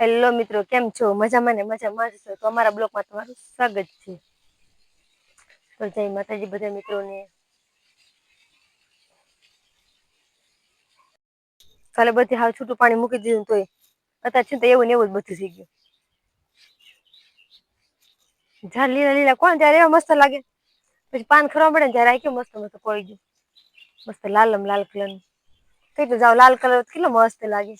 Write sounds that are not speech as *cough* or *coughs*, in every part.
Hello મિત્રો, કેમ છો? મજામાં ને? મજામાં છો? તો અમારા બ્લોગમાં તમારું સ્વાગત છે. તો જય માતાજી બધા મિત્રોને. કાલે બધી હાવ છૂટું પાણી મૂકી દીધું તોય અત્યારે છે તો એવું ને એવું જ બધું થઈ ગયું. ઝાડ લીલા લીલા કોણ ત્યારે એવા મસ્ત લાગે. પછી પાન ખરવા પડે ને ત્યારે આ કેવું મસ્ત મસ્ત કોઈ ગયું. મસ્ત લાલમ લાલ કલર તો જાવ, લાલ કલર કેટલો મસ્ત લાગે.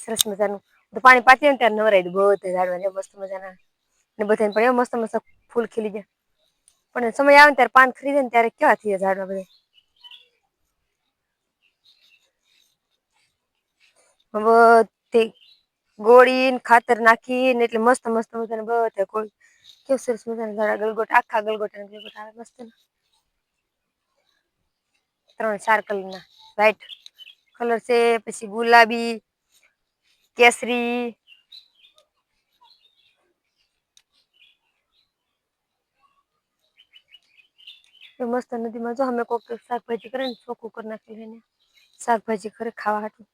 સરસ મજાનું. તો પાણી પાતી ને ત્યારે નવરાય બધા ઝાડવા મસ્ત મજાના. ને બધાને પણ મસ્ત મસ્ત ફૂલ ખીલી જાય પણ સમય આવે ને ત્યારે પાન ખરી જાય ને ત્યારે કેવા થઈ ઝાડવા બધા? બધી ગોળી ખાતર નાખીને એટલે મસ્ત મસ્ત મજાને બધા કોઈ કેવું સરસ મજાના ઝાડા, ગલગોટ, આખા ગલગોટા ગલગોટ આવે મસ્ત ત્રણ ચાર કલરના. વ્હાઈટ કલર છે, પછી ગુલાબી કેસરી. મસ્ત મસ્ત નદીમાં જો અમે કોક શાકભાજી કરે ને ચોખ્ખું કરી નાખેલું એને શાકભાજી કરે ખાવા હાટું.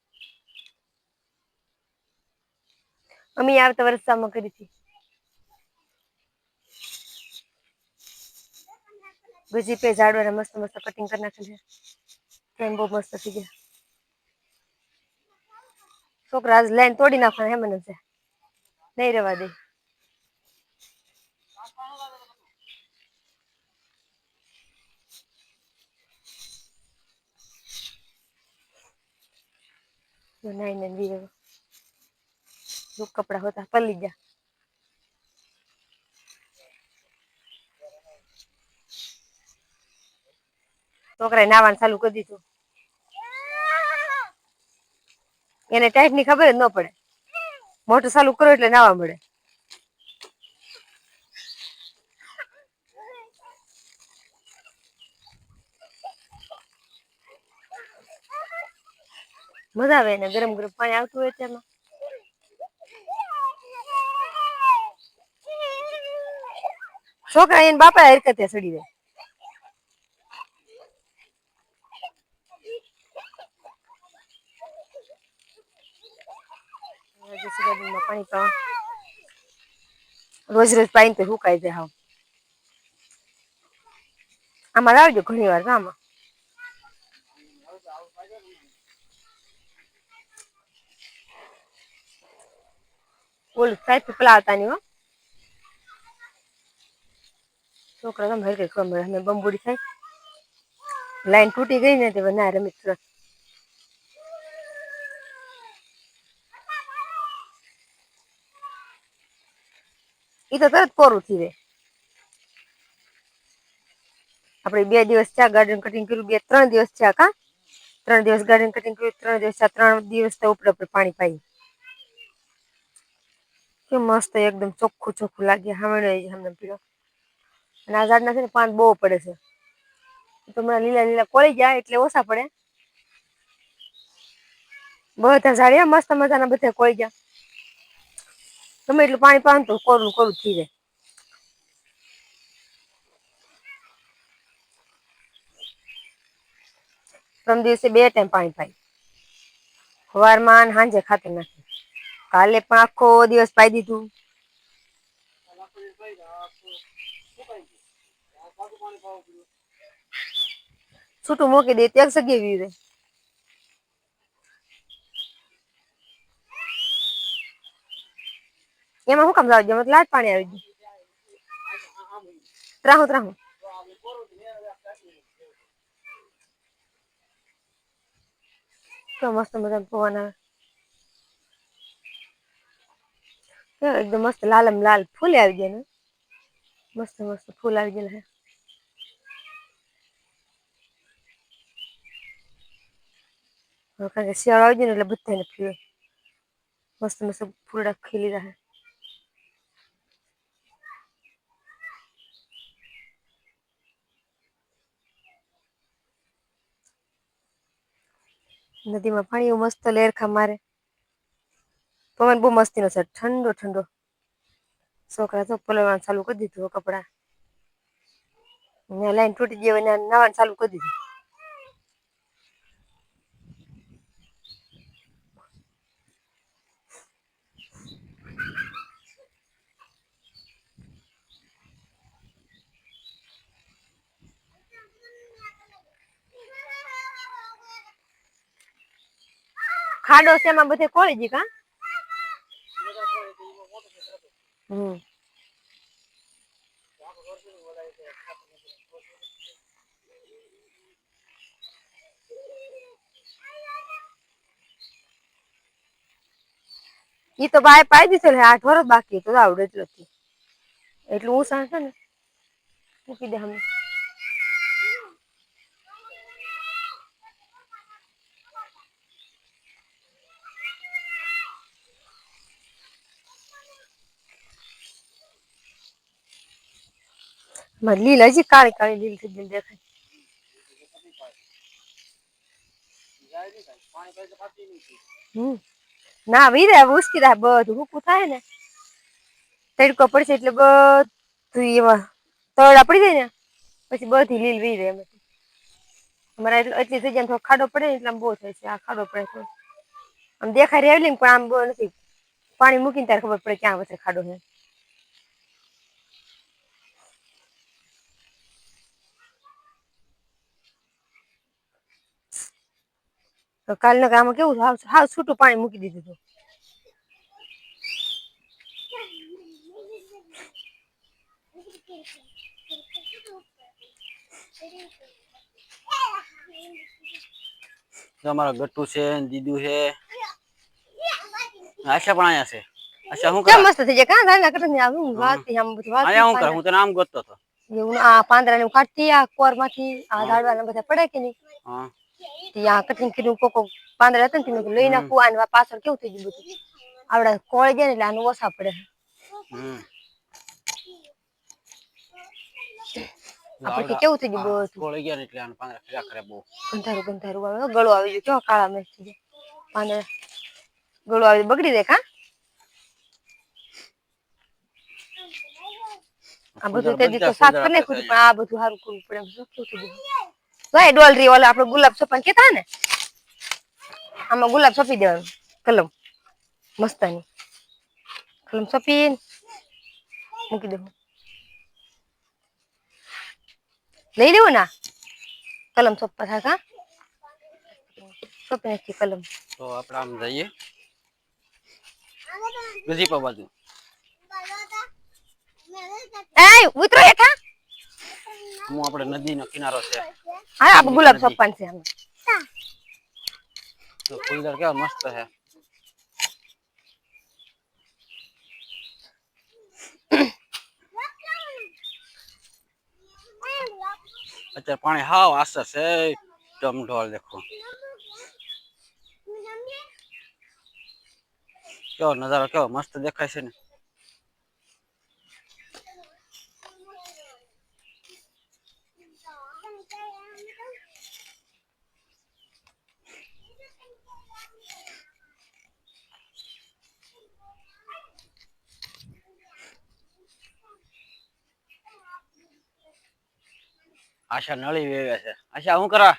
અમે આવતા વરસામાં કરી હતી. બીજી પે ઝાડવાના મસ્ત મસ્ત કટિંગ કરી નાખેલ છે. બહુ મસ્ત થઈ ગયા. છોકરા લાઈન તોડી નાખવાના હે મને છે. નહીં રેવા દે. નહીં નહીં વીરે જો કપડા હોતા પલી ગયા. છોકરાએ નાવાનું ચાલુ કરી દીધું. એને ટાઈટની ખબર ન પડે. મોટું ચાલુ કરો એટલે નાવા મળે. મજા આવે ને ગરમ ગરમ પાણી આવતું હોય તેમાં છોકરા એને બાપા હરકતે સડી જાય. પાણી તો રોજ રોજ પાણી તો સુકાઈ જાય હાવ. આમાં લાવજો ઘણી વાર આમાં. ઓલું સાઈડ પેલા આવતા નહીં હો. છોકરા તમે હરકે ખબર અમે બંબુડી થાય. લાઈન તૂટી ગઈ ને તે ના રમી એ તો તરત કોરું થઈ જાય. આપણે બે દિવસ ચા ગાર્ડન કટિંગ કર્યું, બે ત્રણ દિવસ ચા કા? ત્રણ દિવસ ગાર્ડન કટિંગ કર્યું, ત્રણ દિવસ ચા, ત્રણ દિવસ તો ઉપર ઉપર પાણી પાઈ. કે મસ્ત એકદમ ચોખ્ખું ચોખ્ખું લાગે, હમણે હમણાં પીળો અને આ ઝાડના છે ને પાન બહુ પડે છે. તો હમણાં લીલા લીલા કોળી ગયા એટલે ઓછા પડે. બધા ઝાડ મસ્ત મજાના બધા કોળી ગયા તમે એટલું પાણી પાન તો કોરું કોરું થઈ જાય ત્રણ દિવસે બે ટાઈમ પાણી પાઈ. સવારમાં સાંજે ખાતર નાખી. કાલે પણ આખો દિવસ પાઈ દીધું. છૂટું મૂકી દે ત્યાં સગી વીરે એમાં શું કામ લાવજો મતલબ લાટ પાણી આવી ગયું. ત્રાહું ત્રાહું તો મસ્ત મજા પવન આવે એકદમ મસ્ત લાલમ લાલ ફૂલે આવી ગયા ને. મસ્ત મસ્ત ફૂલ આવી ગયેલા હે. કારણ કે શિયાળો આવી ગયો ને એટલે બધાને પીવે મસ્ત મસ્ત ફૂલડા ખીલી રહ્યા. નદીમાં પાણી એવું મસ્ત લેરખા મારે. પવન બહુ મસ્તીનો છે. ઠંડો ઠંડો. છોકરા તો પલળવાનું ચાલુ કરી દીધું કપડા. લાઈન તૂટી ગઈ નાવાનું ચાલુ કરી દીધું. ખાડો છે એમાં બધે કોળી જી કા હમ. ઈ તો બાય પાઈ દીધો છે આઠ વર્ષ બાકી તો આવડે એટલું નથી. એટલું હું છે ને. મૂકી દે હમે લીલ હજી કાળી કાળી લીલ થઈ ગઈ દેખાય. ના, વીરે ઉસકી રહે બધું હુકું થાય ને. તડકો પડશે એટલે બધું એમાં તળા પડી જાય ને, પછી બધી લીલ વી રહે અમારા એટલો, એટલી જગ્યા થોડો ખાડો પડે ને એટલે આમ બહુ થાય છે, આ ખાડો પડે તો આમ દેખાય રેવલી પણ આમ બહુ નથી. પાણી મૂકીને ત્યારે ખબર પડે ક્યાં વચ્ચે ખાડો છે. તો કાલના કામ કેવું હાવ હાવ છૂટું પાણી મૂકી દીધું હતું. અમારા ગટ્ટુ છે દીદુ છે. આશા પણ અહીંયા છે. આશા હું કરે? મસ્ત થઈ જાય? કાં ગાયના કરતા ને આવું વાતી આમ બધું વાત અહીંયા હું કરે? હું તને આમ ગોતતો હતો. એવું આ પાંદરા ને કાઢતી આ કોરમાંથી આ ઝાડવા ને બધા પડે કે નહીં? હા. ત્યાં કટિંગ કર્યું કોકો પાંદડા હતા ને તે મેં કીધું લઈ નાખું આને પાછળ કેવું થઈ ગયું બધું. આવડા કોળી જાય ને એટલે આનું ઓછા પડે. આપણે કેવું થઈ ગયું બધું? કોળી ગયા એટલે આને પાંદડા ફેરા કરે બહુ. ગંધારું ગંધારું આવે. ગળો આવી ગયો. કેવો કાળા થઈ જાય પાંદડા. ગળો આવી બગડી દે કા? આ બધું તે તો સાફ કરી નાખ્યું પણ આ બધું સારું કરવું પડે. શું કેવું થઈ ગયું? ભાઈ ડોલરી ઓલો ઓલા ગુલાબ સપાન કેતા ને? આમાં ગુલાબ સોપી દેવાનું કલમ મસ્તાની. કલમ સોપી મૂકી દેવું લઈ લેવું ના કલમ સોપા થાય કા સપી નાખી કલમ. તો આપણે આમ જઈએ. બાજુ. એ ઉતરો હેઠા. હું આપણે નદીનો કિનારો છે. હા આપણે ગુલાબ સપ્પાન છે આમાં. તો ફૂલદાર કેવા મસ્ત છે. અત્યારે પાણી હાવ આસર છે. ટમઢોળ દેખો. કેવો નજારો કેવો મસ્ત દેખાય છે ને. આશા નળી વેવે છે. આશા શું કરા?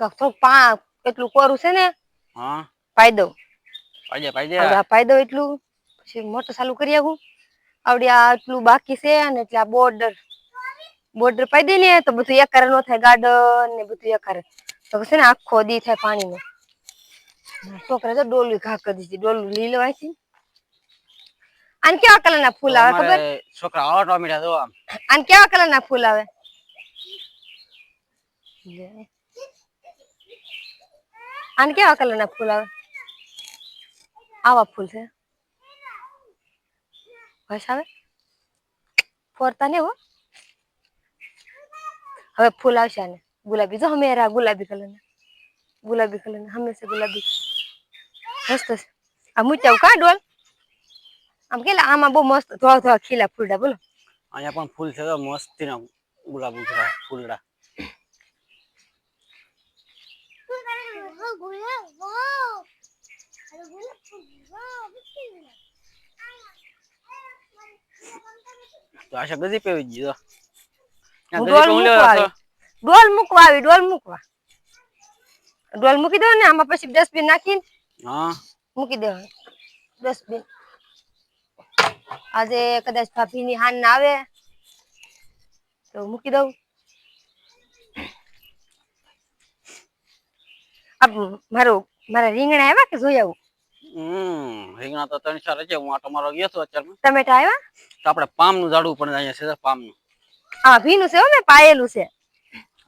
થોડુંક પા એટલું કોરું છે ને હા. ફાયદો પાડે આ પાઈ એટલું પછી મોટર ચાલુ કરી આવું આવડી આ એટલું બાકી છે અને એટલે આ બોર્ડર. બોર્ડર પાઈ દઈ ને તો બધું એકારે નો થાય ગાર્ડન ને બધું એકારે. તો છે ને આખો દી થાય પાણીનો. છોકરા તો ડોલું ઘા કરી દીધી ડોલું લીલો વાંચી આન કેવા કલરના ફૂલ આવે ખબર? છોકરા મીઠા જો આમ આને કેવા કલરના ફૂલ આવે. આને કેવા કલરના ફૂલ આવે? આવા ફૂલ છે. બસ આવે? ફોરતા ને હો. હવે ફૂલ આવશે આને. ગુલાબી. જો હમેરા ગુલાબી કલરના ગુલાબી કલરના હંમેશા ગુલાબી. મસ્ત છે. આ મૂચ્યા કા ડોલ? આમ કેલા, આમાં બહુ મસ્ત ધોળા ધોળા ખીલા ફૂલડા, બોલો. અહીંયા પણ ફૂલ છે તો ગુલાબી ગુલાબ ઉભરા ફૂલડા તો આશા ગજી પેવી ગઈ તો હું ડોલ મૂકવા ડોલ મૂકવા આવી ડોલ મૂકવા. ડોલ મૂકી દો ને આમાં પછી ડસ્ટબિન નાખીને હા. મૂકી દેવાનું ડસ્ટબિન. આજે કદાચ ભાભીની હાન ના આવે તો મૂકી દઉં. મારું મારા રીંગણા આવ્યા કે જોઈ આવું? હમ રીંગણા તો ત્રણ ચાર છે હું આટો મારો ગયો હતો અત્યારમાં. ટમેટા આવ્યા? તો આપણે પામનું ઝાડવું પણ અહીંયા છે પામનું. હા ભીનું છે હો મેં પાયેલું છે.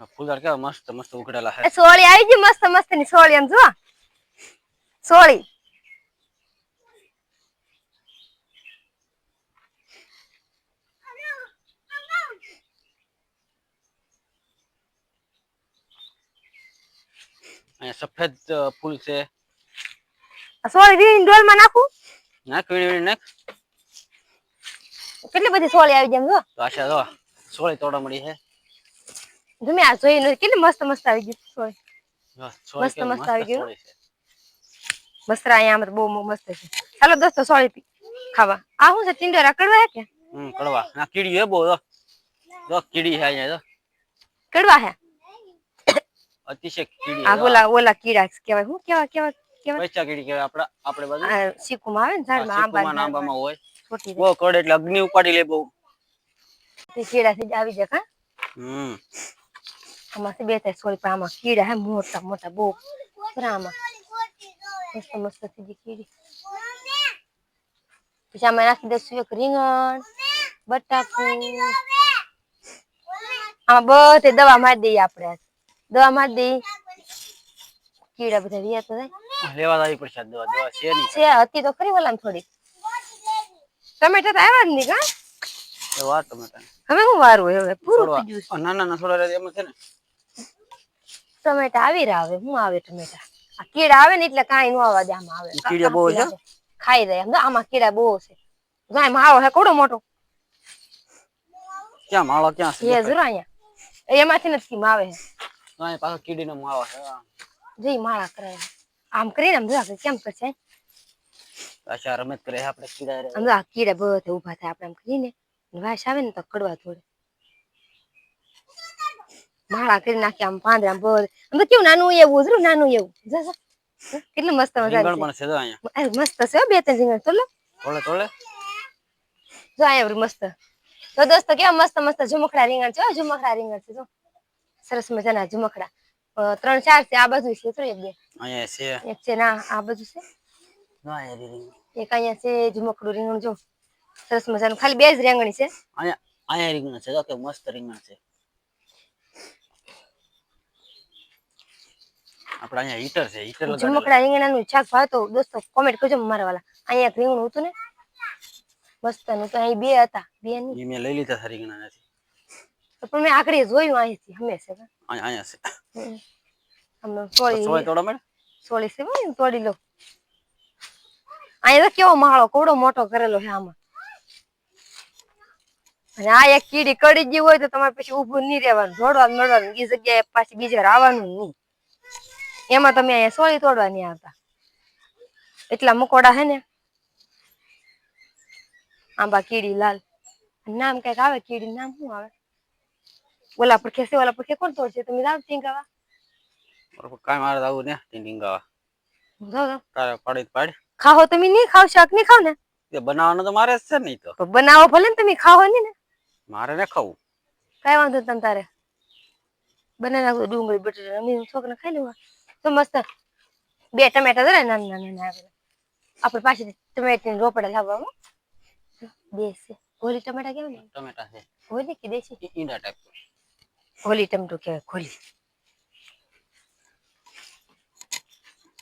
આ કેવા મસ્ત મસ્ત ઉઘડેલા છે. સોળી આવી ગઈ મસ્ત મસ્તની સોળી એમ જો સોળી. અહીંયા સફેદ ફૂલ છે. સોળી ડોલમાં નાખું? નાખ વીણ વીણ નાખ. કેટલી બધી સોળી આવી જેમ જો? તો આશા જો સોળી તોડા મળી છે. તમે આ જોઈ નથી કેટલી મસ્ત મસ્ત આવી ગઈ સોળી. મસ્ત મસ્ત આવી ગયું. બસરા અહીંયા આમ બહુ મસ્ત છે. ચાલો દોસ્તો સોળી પી ખાવા. આ શું છે ટીંડોરા કડવા હે કે? હમ કડવા. ના કીડી હે બહુ જો. જો કીડી હે અહીંયા જો. કડવા હે? અતિશય કીડી આ છે, જો. ઓલા ઓલા કીડા કહેવાય શું કેવા કેવા કેવાય પૈસા કીડી કહેવાય આપડા આપણે બાજુ આ શીકુમાં આવે ને ઝાડમાં આંબા સિક્કુમાં ને આંબામાં હોય છોટી બહુ કડે એટલે અગ્નિ ઉપાડી લે બહુ તે કીડા થી જ આવી જાય હા હમ આમાંથી બે ત્રણ સોળી પણ આમાં કીડા હે મોટા મોટા બહુ બરા આમાં મસ્ત મસ્ત થઈ ગઈ કીડી પછી આમાં નાખી દઈશું એક રીંગણ બટાકું આમાં બધે દવા મારી દઈએ આપણે આજ. દવા માર દે. કીડા બધા વ્યા તો લેવા આવી પડશે દવા દવા છે નહીં. છે હતી તો ખરી વલામ થોડી ટમેટા તો આવ્યા જ નહીં કા એ વાત ટમેટા હવે હું વારું હવે પૂરું થઈ ગયું ના ના ના થોડા રહે એમ છે ને. ટમેટા આવી રહ્યા હવે હું આવે ટમેટા? આ કીડા આવે ને એટલે કાંઈ નો આવવા દે આમાં આવે. કીડા બહુ છે? ખાઈ જાય. સમજો આમાં કીડા બહુ છે. ગાય માળો હે કોડો મોટો. ક્યાં માળો ક્યાં છે? એ જરા અહીંયા. એમાંથી નથી માવે આવે અહીં પાછો કીડીનો માળો છે. જોઈ માળા કરે. આમ કરીને આમ જો આપણે કેમ કરશે? પાછા રમત કરે આપણે કીડા હારે. આમ જો આ કીડા બધે ઊભા થાય આપણે આમ કરીને વાસ આવે ને તો કડવા થોડે. માળા કરી નાખી આમ પાંદરા બધે. આમ કેવું નાનું એવું જરું નાનું એવું. જો, જો. જો, કેટલું મસ્ત મજા રીંગણ પણ છે જો અહીંયા. મસ્ત છે હો બે ત્રણ રીંગણ. તો લો. તોલે તોલે. જો અહીંયા મસ્ત. તો દોસ્તો કેવા મસ્ત મસ્ત ઝુમખડા રીંગણ છે હો, ઝુમખડા રીંગણ છે જો. સરસ મજાના ઝુમખડા. ત્રણ ચાર છે આ બાજુ છે તો એક બે. અહીંયા છે. એક છે ના આ બાજુ છે. એક અહીંયા છે ઝુમખડું રીંગણ જો. સરસ મજાનું. ખાલી બે જ રીંગણી છે. અહીંયા અહીંયા રીંગણ છે કે મસ્ત રીંગણ છે. આપણે અહીંયા હીટર છે હીટર લગાડેલું. ઝુમકડા રીંગણાનું શાક ભાવે તો દોસ્તો કોમેન્ટ કરજો મારા વાલા અહીંયા એક રીંગણું હતું ને? મસ્તનું તો અહીં બે હતા બે ની મેં લઈ લીધા રીંગણા નથી તો પણ મેં આખડી જોયું અહીંથી હંમેશા. અહીંયા છે. અમે સોળી સોળી તોડો મેડ સોળી છે ભાઈ તોડી લો. અહીંયા તો કેવો માળો કોડો મોટો કરેલો છે આમાં. અને આ એક કીડી કડી ગઈ હોય તો તમારે પછી ઊભું નહીં રહેવાનું. જોડવા મળવાનું એ જગ્યાએ પાછી બીજે રાવાનું આવવાનું નહીં. એમાં તમે અહીંયા સોળી તોડવા નહીં આવતા. એટલા મકોડા હે ને. આંબા કીડી લાલ. નામ કંઈક આવે? કીડી નામ શું આવે? ઓલા પર ખેસે ઓલા પર કોણ તોડશે તમે જાવ ટીંગાવા બરોબર કાંઈ મારે તો આવું ને ટીંડિંગ ગાવા જાઓ જાઓ તારે પાડી તો પાડ ખાઓ તમે નહીં ખાવ શાક નહીં ખાવ ને તે બનાવવાનું તો મારે જ છે નહીં તો તો બનાવો ભલે ને તમે ખાઓ નહીં ને મારે ને ખાવું કઈ વાંધો નહીં તમ તારે બનાવી નાખો ડુંગળી બટેટા અમે છોકરા ખાઈ લેવા તો મસ્ત બે ટમેટા જરા નાના નાના નાના આવે આપણે પાછી ટમેટાની રોપડા લાવવા હો. દેશી હોલી ટમેટા કેવા ને ટમેટા છે હોલી કે દેશી ઈ- ઈંડા ટાઈપ હોલી ટમેટું કહેવાય ખોલી.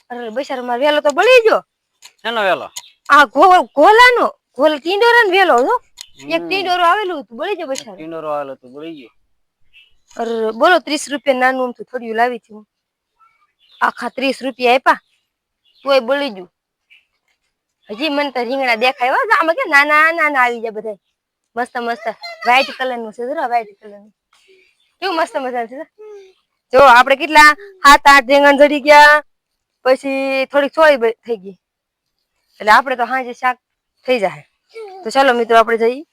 અરે બૈસારો મારો વેલો તો બળી ગયો. એનો વેલો? આ ઘોલ ઘોલાનો ઘોલ ટીંડોરા વેલો જો એક ટીંડોરો આવેલું હતું બળી ગયો બૈસારો ટીંડોરો આવેલો તો બળી ગયો. અરે બોલો ત્રીસ રૂપિયા નાનું અમથું થોડું લાવી હતી હું. આખા ત્રીસ રૂપિયા આપ્યા તોય બળી ગયું. હજી મને તો રીંગણા દેખાય હો આમાં કે નાના નાના આવી જાય બધા મસ્ત મસ્ત. વ્હાઈટ કલરનું છે વ્હાઈટ કલરનું. કેવું મસ્ત મજા છે જો આપણે કેટલા સાત આઠ રીંગણ જડી ગયા પછી થોડીક ચોળી થઈ ગઈ. એટલે આપણે તો હાજે શાક થઈ જાય તો ચાલો મિત્રો આપણે જઈએ.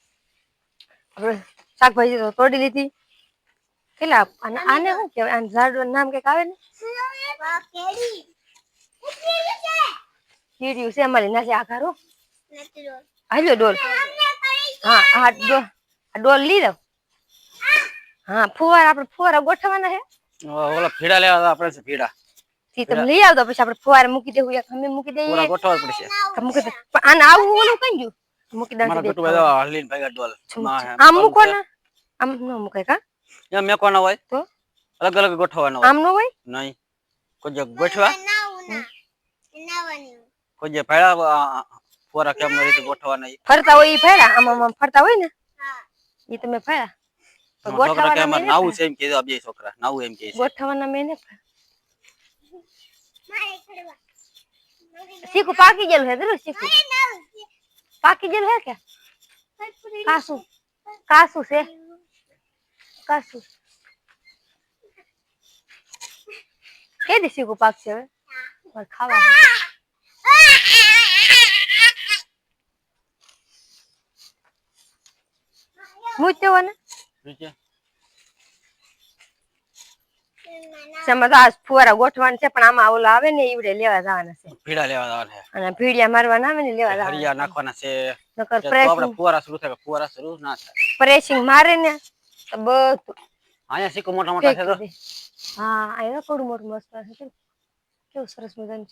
આપણે શાકભાજી તો તોડી લીધી. કેટલા? આને આને શું કહેવાય? આને ઝાડનું નામ કંઈક આવે ને? કીડ્યું છે અમારી નાસી આઘારો હાલ્યો ડોલ. હા હા ડોલ ડોલ લઈ દો હા ફુવારા આપણે ફુવારા ગોઠવવાના છે ઓ- ઓલા ભીડા લેવા હતા આપણે છે ભીડા. ઈ તમે લઈ આવતો પછી આપણે ફુવારે મૂકી દેવું એક અમે મૂકી પૂરા દઈએ ગોઠવવા જ પડશે. કે મૂકી દે. પણ આને આવું ઓલું કઈ ગયું મૂકી મારા દાંતી ગટુ બધા હલીને ભાગ્યા ડોલ. માં હે, આમ પગ મૂકો છે. ને આમ ન મુકાય કા? એમ મેકવાના હોય? તો? અલગ અલગ ગોઠવવાના હોય. આમ ન હોય? નહીં. કોઈ જે ગોઠવા? કોઈ જે ભેળા ફોરા કેમ રીતે ગોઠવાના ઈ. ફરતા હોય ઈ ફેરા આમ આમ આમ ફરતા હોય ને? ઈ તમે ફેરા પણ મારા છોકરા કે ગોઠવવાના અમારે મેં નાવું નથી. છે એમ કીધું આ બે છોકરા નાવું એમ કે છે. ગોઠવવાના મેં નથી. શીખું પાકી ગયેલું હે જરૂર શીખું. પાકી ગયેલું હે કે? કાસું. કાસું છે? કાસું. કે દી શીખું પાકશે હવે? મારે ખાવા છે. મૂક્યો ને ઠીક છે? શેમાં તો આ ફુવારા ગોઠવાના છે પણ આમાં ઓલા આવે ને ઈવડે લેવા જવાના છે. ભીડા લેવા જવાના છે. અને ભીડિયા મારવાના આવે ને લેવા જવાના હરિયા નાખવાના છે. નકર તો આપણે ફુવારા શરૂ થાય ફુવારા શરૂ ના થાય. પ્રેસિંગ મારે ને તો બધું. અહીંયા શીખો મોટા મોટા છે તો. હા આ થોડું મોટું મસ્ત છે કેવું સરસ મજાનું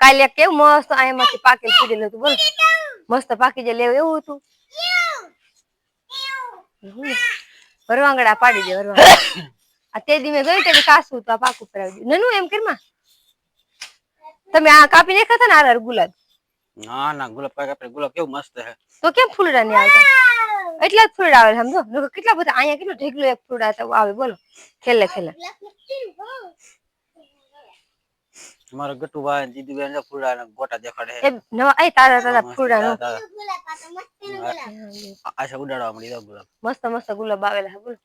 કાલે કેવું મસ્ત અહીંયામાંથી પાકેલ પીડેલું હતું બોલ. મસ્ત પાકી જે લેવું એવું હતું. વરવાંગડા પાડી દે વરવાંગડા *coughs* આ તે દી મેં ગઈ તે કાસું તો આ ઉપર આવી નનું એમ કરમાં તમે આ કાપી નાખ્યા હતા ને આર ગુલાબ? ના ના ગુલાબ પાક આપણે ગુલાબ કેવું મસ્ત છે. તો કેમ ફૂલડા નહીં આવતા? એટલા જ ફૂલડા આવે સમજો કેટલા બધા અહીંયા કેટલું ઢેગલું એક ફૂલડા તો આવે બોલો. ખેલે ખેલે. મારા ગટુભાઈ ને દીદીભાઈ ને ફૂલડા ને ગોટા દેખાડે એ નવા એ તારા તારા ફૂલડા નો. આશા ઉડાડવા મળી જાવ ગુલાબ મસ્ત મસ્ત ગુલાબ આવેલા છે બોલો.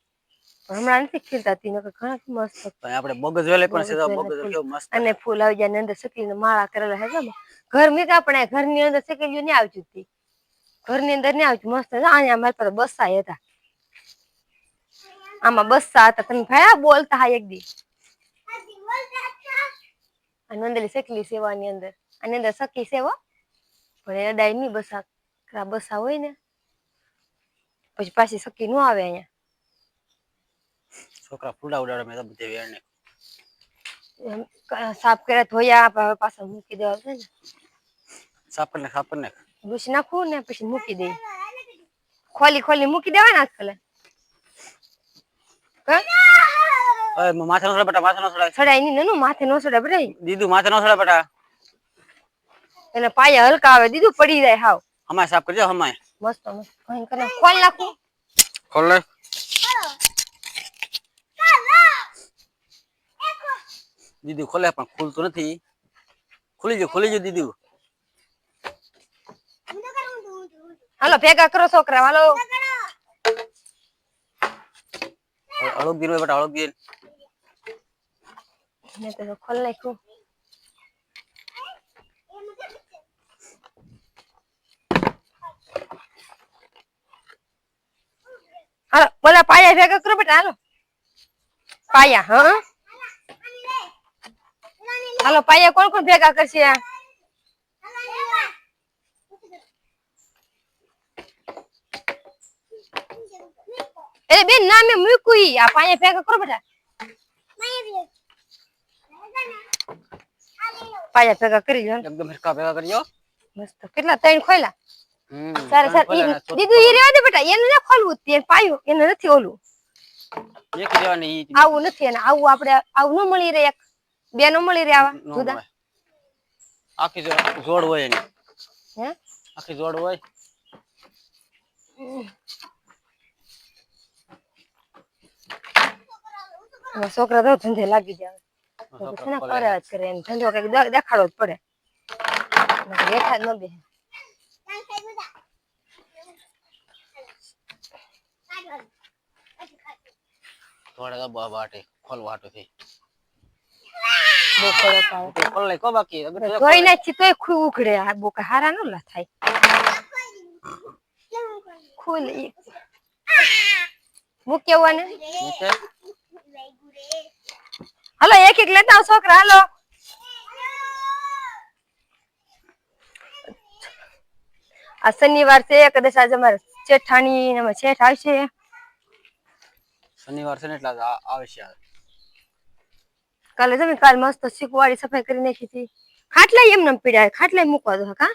હમણાં નથી ખીલતા તી નકર ઘણા મસ્ત આપણે બગજ વેલે પણ છે બગજ કેવો મસ્ત અને ફૂલ આવી જાય ને અંદર સકલીને માળા કરેલા હે જમ ઘર મે કા પણ ઘરની અંદર સકલીઓ નહીં આવતી હતી ઘરની અંદર ને આવતી મસ્ત છે. અહીંયા પર બસ્સા હતા. આમાં બસા હતા. તમે ભયા બોલતા હા એક દી. અને અંદરની સકલી સેવાની અંદર? આની અંદર સખી સેવા પણ એ અડાય નહીં બસા બસા હોય ને. પછી પાછી સખી નો આવે અહીંયા. છોકરા ફૂડા ઉડાડે મેં તો બધે વેર ને સાફ કર્યા ધોયા પાછા મૂકી દેવા છે ને. સાપર ને સાપર ને ભૂસી નાખવું ને પછી મૂકી દઈ ખોલી ખોલી મૂકી દેવાના આજકાલ ઓય માથે નો સડા બેટા માથે નો સડા સડાય નહીં નનુ માથે નો સડાય બરાબર દીદુ માથે નો સડા બેટા. એને પાયા હલકા આવે દીદુ પડી જાય હાવ. હમાય સાફ કરજો હમાય. મસ્ત મસ્ત. ભયંકર ખોલ નાખું. ખોલ લે. દીદી ખોલે પણ ખુલતું નથી. ખુલી જો ખુલી જો દીદી. હાલો ભેગા કરો છોકરા હાલો. અળગ દીન બેટા અળગ દીન મેં તો ખોલ નાખ્યું. હાલો બોલા પાયા ભેગા કરો બેટા, હાલો. પાયા, હા હાલો, પાયા કોણ કોણ ભેગા કરશે એ બેન ના મેં મૂક્યું. આ પાયા ભેગા કરો બેટા. પાયા ભેગા કરી લો એકદમ હરકા ભેગા કરજો મસ્ત. કેટલા? ત્રણ ખોયલા? હમ સારા સારા. ઈ- ચોથું રેવા દે બેટા. એને ના ખોલવું તે પાયું. એને નથી ઓલું. એક દેવાની ઈ આવું નથી એને. આવું આપણે આવું ન મળી રહે એક. બે નો મળી રહે આવા જુદા. આખી જોડ હોય એની. હે? આખી જોડ હોય. છોકરા તો ધંધે લાગી જાય ને જ કરે એને ધંધો કંઈક દેખાડવો જ પડે. નકર જ ન બે થોડા તો બાટે ખોલ લે કો બાકી. નાખી તોય ખુ ઉખડે આ કઈ હારા ન લા. થાય ખુલ મૂક. હાલો એક એક લેતા આવો છોકરા હલો. આ શનિવાર છે કદાચ આજે અમારે જેઠાણી ને શેઠ આવશે. શનિવાર છે ને એટલે આ- આવે છે આ. કાલે તમે કાલ મસ્ત શીખવાડી સફાઈ કરી નાખી હતી. ખાટલા એમ નમ પીડ્યા ખાટલા મૂકવા દો કા?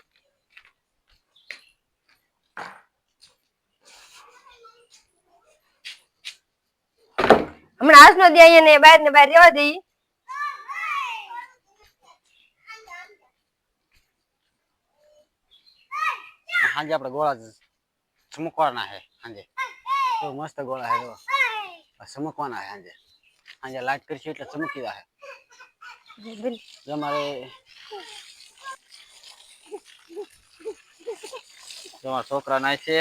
હમણાં આજનો દે અહીંયા ને બહાર ને બહાર રહેવા દઈ સાંજે આપણે ગોળા ચમકવાના છે સાંજે તો મસ્ત ગોળા જો. આ ચમકવાના છે સાંજે હાંજે લાઈટ કરશું એટલે ચમકી જાય જો અમારા છોકરા નાય છે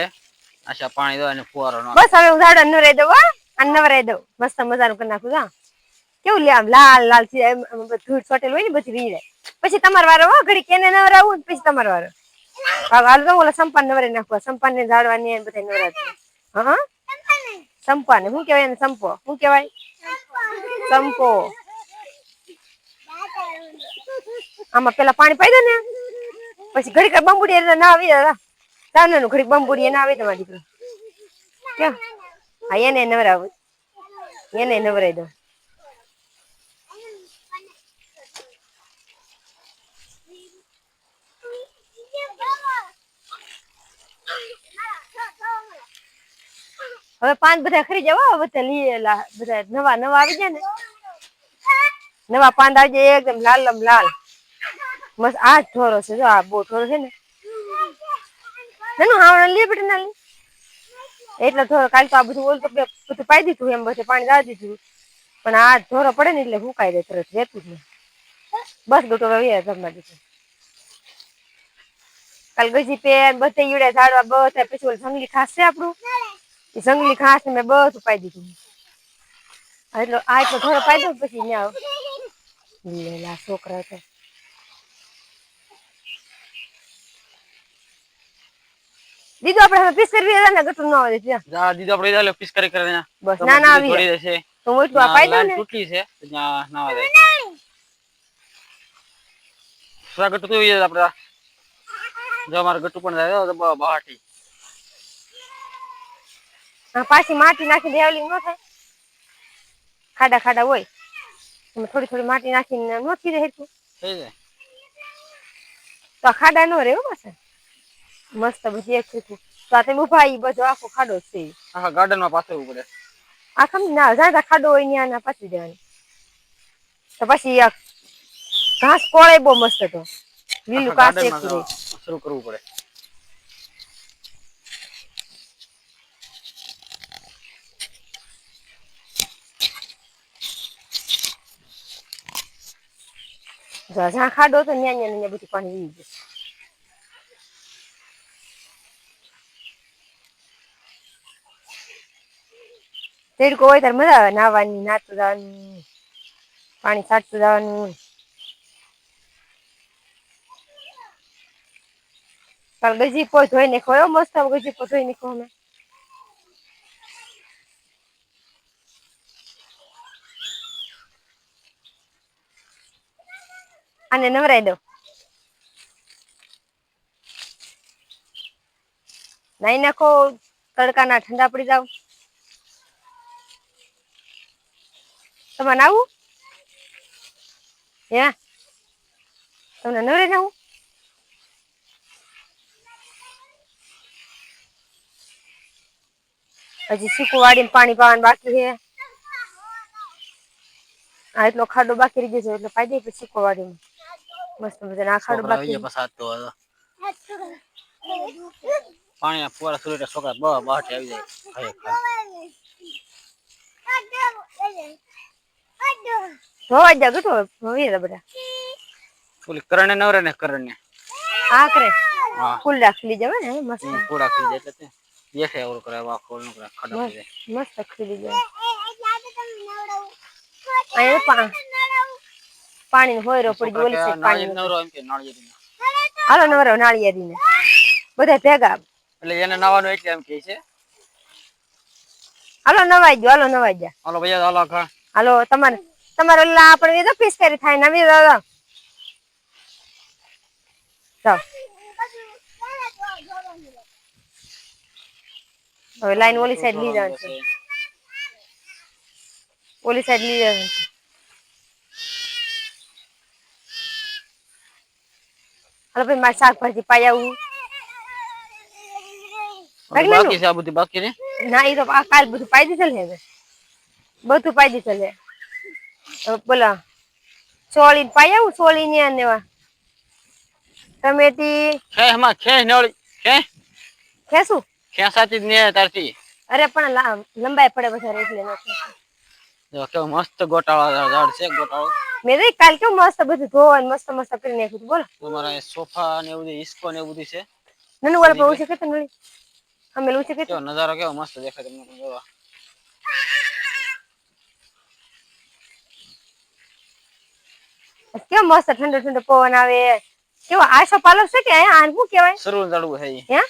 આશા પાણી દો અને ફુવારો નો બસ હવે હું ઝાડો રહી દઉં હો. અને નવરાઈ દઉં મસ્ત મજાનું કરી નાખું, હા. કેવું લે આમ લાલ લાલથી ધૂળ ચોટેલ હોય ને બધી વી જાય પછી તમારો વારો હો ઘડી કેને નવરાવું ને પછી તમારો વારો. હાલ તો ઓલા સંપાન નવરાઈ નાખવા સંપાન ને ઝાડવાની ને બધા નવરાતી. હા સંપાન શું કહેવાય એને સંપો? શું કહેવાય? સંપો. આમાં પેલા પાણી પાઈ દે ને. પછી ઘડીક બંબુડી ના આવી દાદા ચાંદનું ઘડીક બંબુડી ના આવી તમારી દીકરો ક્યાં? હા એને નવરાવું એને નવરાઈ દઉં હવે પાન બધા ખરી જવા બધા લીલા બધા નવા નવા આવી ગયા ને. નવા પાન આવી જાય, એકદમ લાલ લમ લાલ. મસ્ત આ જ ઢોરો છે, જો આ બહુ ઢોરો છે ને. નાનું હાવણ લે બેટા ના લે એટલે થોડો કાલ તો આ બધું ઓલું તો બધું પાઈ દીધું એમ, બધે પાણી દાવી દીધું. પણ આ ઢોરો પડે ને એટલે હુકાઈ દે તરત રહેતું જ નહીં. બસ ગોટો રવિયા જમવા દીધું કાલ ગજી પેન, બધે ઈડે ઝાડવા, બધા પછી ઓલું જંગલી ખાસ છે આપણું. એ જંગલી ખાસ મેં બધું પાઈ દીધું. એટલો આ એટલો થોડો પાઈ દઉં પછી ત્યાં છોકરા તો દીધું આપણે હવે પીસ કરવી હતા ને ગટું ન આવે ત્યાં. જા દીદો આપણે જાલે પીસ કરી ને બસ ના ના આવી થોડી રહેશે. તો મોટ તો આ દો ને? તૂટલી છે ના ના આવે. જાય સુરા ગટુ તો એવી જ આપણે જો માર ગટુ પણ જાય તો બહાટી આ પાછી માટી નાખી દેવલી ન થાય. ખાડા ખાડા હોય. તમે થોડી થોડી માટી નાખીને ન થઈ જાય થઈ જાય. તો ખાડા ન રહે હો પાછા. મસ્ત બધી એક થયું સાથે ઊભા ઈ બધો આખો ખાડો છે. આખા ગાર્ડનમાં પાછળ પડે આખા ના જ્યાં ખાડો હોય ત્યાં ના પાછી દેવાની. તો પછી આ ઘાસ કોળે બહુ મસ્ત હતો. લીલું ઘાસ એક શરૂ કરવું પડે. જ્યાં ખાડો હતો ત્યાં ત્યાં બધું પાણી વી ગયું. તેડકો હોય ત્યારે મજા આવે નાવાની નાતું જવાનું, પાણી સાચતું જવાનું. કાલ ગજીપો ધોઈ નાખો એવો મસ્ત ગજી ગજીપો ધોઈ નાખો અમે આને નવરાઈ દો નાઈ નાખો, તડકાના ઠંડા પડી જાવ તમારે આવું હે? તમને નવરે જવું હજી સૂકું વાળીને પાણી પાવાનું બાકી છે. આ એટલો ખાડો બાકી રહી ગયો છે એટલે પાઈ દે પછી સૂકો વાળીને. મસ્ત મજાનો આ ખાડો આવી બાકી. તો. પાણી ના ફુવારા શરૂ છોકરા બહાર આવી જાય. ધોવા જા ગટો ભવી બધા. ઓલી કરણે નવરે ને કરણે. આ કરે હા. ફૂલ રાખી લીધા હોય ને મસ્ત. ફૂલ પૂરા થઈ જાય એટલે તે દેખે ઓર કરે વા ફૂલનું કરે ખાડા મસ્ત ખીલી જાય અહીંયા પા પાણી હોય રો પડી ગયો ઓલી છે પાણી નવરો એમ કે નાળિયેરીને. હાલો નવરો નાળિયેરીને. બધા ભેગા. એટલે એને નાવાનું એટલે એમ કે છે. હાલો નવાઈ ગયો હાલો નવાઈ જા હાલો ભૈયા હાલો ખા હાલો તમારે તમારો લા પણ વેદો પીસ કરી થાય ના વેદો તો. હવે લાઈન ઓલી સાઈડ લઈ જવાનું છે. ઓલી સાઈડ લઈ જવાનું છે. હાલો ભાઈ મારે શાકભાજી પાઈ આવું બાકી છે આ બધું બાકી ને ના એ તો કાલ બધું પાઈ દીધેલ છે બધું પાઈ દીધેલ છે. બોલો. ચોળી પાઈ આવું ચોળી ને અને એવા? ટમેટી ખે હમા ખે નળી. ખે ખેસું? ખે સાચી ને તારથી. અરે પણ લંબાઈ પડે વધારે એટલે ન જો કેવો મસ્ત ગોટાળા ઝાડ છે ગોટાળો. મેં તો કાલ કેવું મસ્ત બધું ધોવાનું મસ્ત મસ્ત કરી નાખ્યું. બોલો. તમારા સોફા ને એવું બધું હિસ્કો ને એવું બધું છે. નાનું વાળા પર ઓછી કે નળી અમે ઓછી કે નજારો કેવો મસ્ત દેખાય તમને જોવા. કેવો મસ્ત ઠંડો ઠંડો પવન આવે. કેવો આશો પાલવ છે કે અહીંયા આને શું કહેવાય? સરળ ઝાડુ છે હે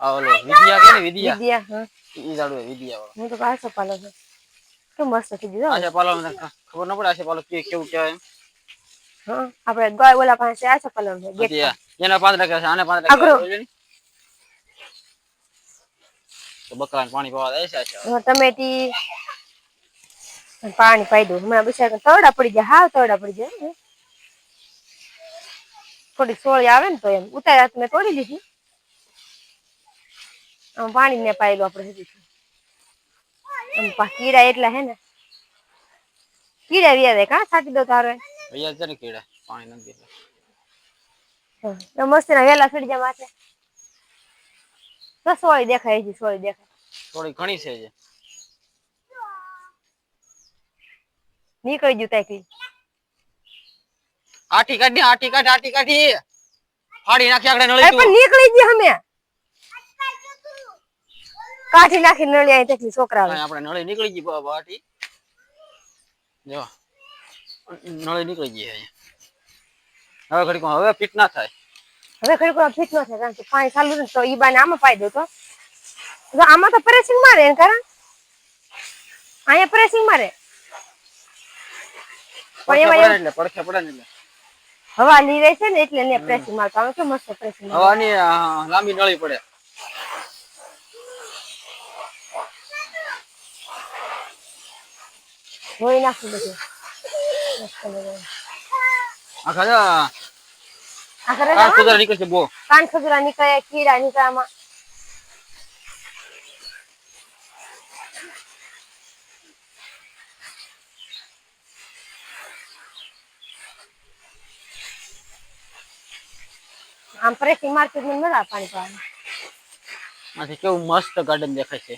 આ ઓલો વિદ્યા કે ને વિદ્યા વિદ્યા હા. ઈ ઝાડુ છે વિદ્યા વાળો. હું તો આશો પાલવ છે. કે મસ્ત થઈ ગયું આશો આશા ને ખબર ન પડે આશો પાલો કે કેવું કહેવાય હા આપણે ગોળ ઓલા પાસે આશો પાલવ છે ગેટ એના પાંદડા કે છે આને પાંદડા કે? તો બકરાને પાણી પાવા દે છે આશો. ટમેટી પાણી પાઈ દઉં હમણાં બિચારા તવડા પડી જાય હાવ તવડા પડી જાય હે. થોડી સોળી આવે ને તો એમ. ઉતાર્યા હાથ મેં તોડી લીધી આમ પાણી ને પાયેલું આપણે હજી આમ કીડા એટલા હે ને. કીડા વ્યારે કા સાચી દો તારે. ભૈયા છે ને કીડા. પાણી નથી એટલે. તો મસ્ત ના વેલા ફીડ જાય માથે. તો સોળી દેખાય હજી સોળી દેખાય. થોડી ઘણી છે જે નીકળી ગયું તાકી આટી કાઢી આટી કાઢ આટી કાઢી. ફાડી નાખી આગળ અરે નળી પણ તું. નીકળી ગઈ અમે કાઢી નાખી નળી અહીં તેટલી છોકરા કાંઈ આપણે નળી નીકળી ગઈ બાબા આટી જો નળી નીકળી ગઈ અહીંયા હવે ઘડીક હવે ફિટ ના થાય. હવે ખરી કોઈ ફિટ ન થાય કારણ કે પાણી ચાલુ છે ને તો ઈ બાને આમાં પાઈ દો તો તો આમાં તો પ્રેસિંગ મારે એને કારણ. અહીંયા પ્રેસિંગ મારે. પણ પડખે એમાં પડે એવું ને એટલે પડખે પડે ને એટલે. હવા લી રહે છે ને એટલે એને પ્રેસિંગ મારતો આમાં છે મસ્ત પ્રેસિંગ હવે આની લાંબી નળી પડે. ધોઈ નાખું બધું. આખા જો આ કરે કાન કુતરા નીકળશે બો કાન ખજૂરા નીકળે કીડા નીકળે આમાં પ્રેસિંગ મારતું મને મજા પાણી પાવાની કેવું મસ્ત ગાર્ડન દેખાય છે.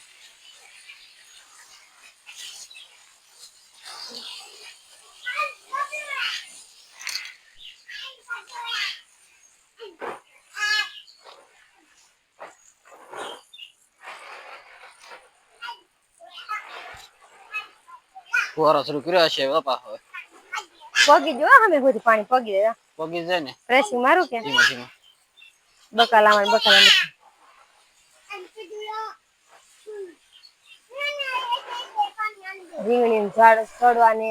ફુવારો શરૂ કર્યો હશે બાપા હવે. પગી જો અમે બધું પાણી પગી પગી જાય ને. પ્રેસિંગ મારું કે? ધીમે ધીમે. બકાલામાં ને બકાલામાં રીંગણી ઝાડ ચડવાને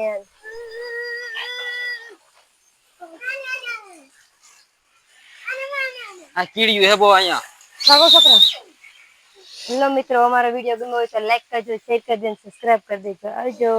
આ કીડિયું હે બહુ અહીંયા. ભાગો છોકરા. હેલો મિત્રો અમારો વીડિયો ગમ્યો હોય તો લાઈક કરજો શેર કરજો સબસ્ક્રાઇબ કરી દેજો. આવજો.